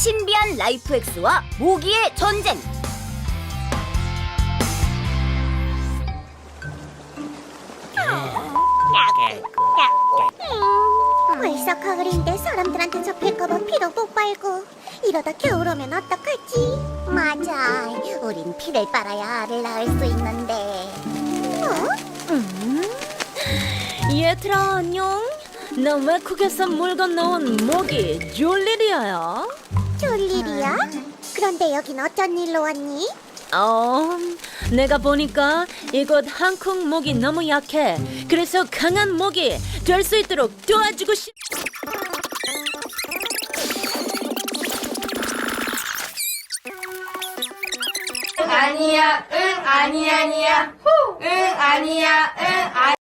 신비한 라이프 X와 모기의 전쟁. 벌써 가을인데 사람들한테 잡힐까봐 피도 못 빨고 이러다 겨울 오면 어떡하지? 맞아, 우린 피를 빨아야 알을 낳을 수 있는데 어? 얘들아 안녕. 나 외국에서 물 건너온 모기 졸리리아야. 졸일이야? 그런데 여긴 어쩐 일로 왔니? 어, 내가 보니까 이곳 한국 모기 너무 약해. 그래서 강한 모기 될 수 있도록 도와주고 싶. 아니야, 응, 아니, 아니야, 후, 응, 아니야, 응, 아니. 모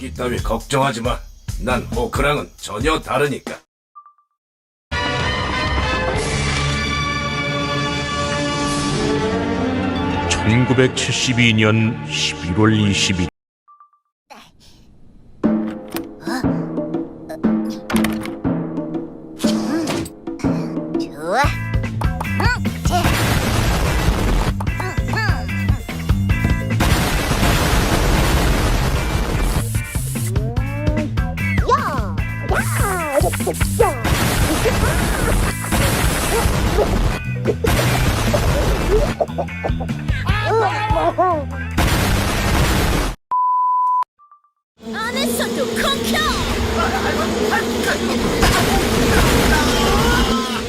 기 따위 걱정하지 마. 난 호크랑은 전혀 다르니까. (1972년 11월 20일) 안에서도 콩켜.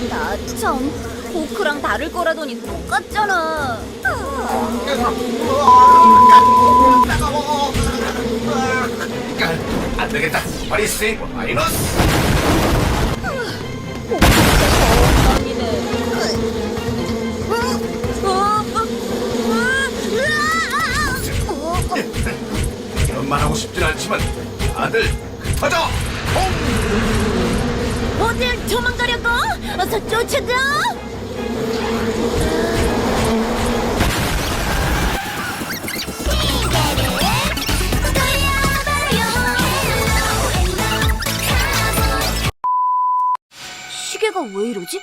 나참 오크랑 다를 거라더니 똑같잖아. 안 되겠다. 세이버 마이너스. 이런만 하고 싶진 않지만 다들 터져. 어딜 도망가려고? 어서 쫓아가. 시계가 왜 이러지?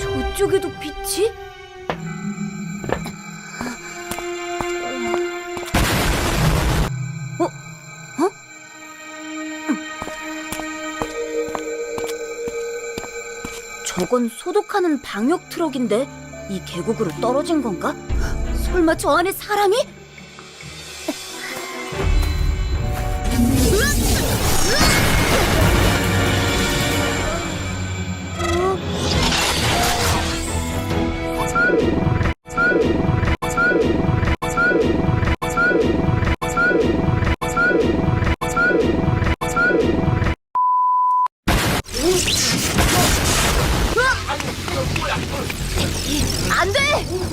저쪽에도 빛이? 저건 소독하는 방역 트럭인데 이 계곡으로 떨어진 건가? 설마 저 안에 사람이? 안 돼!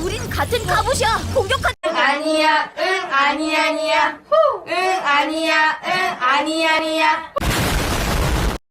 우린 같은 갑옷이야! 공격하... 아니야, 응, 아니, 아니야, 후, 응, 아니야, 응, 아니, 아니야.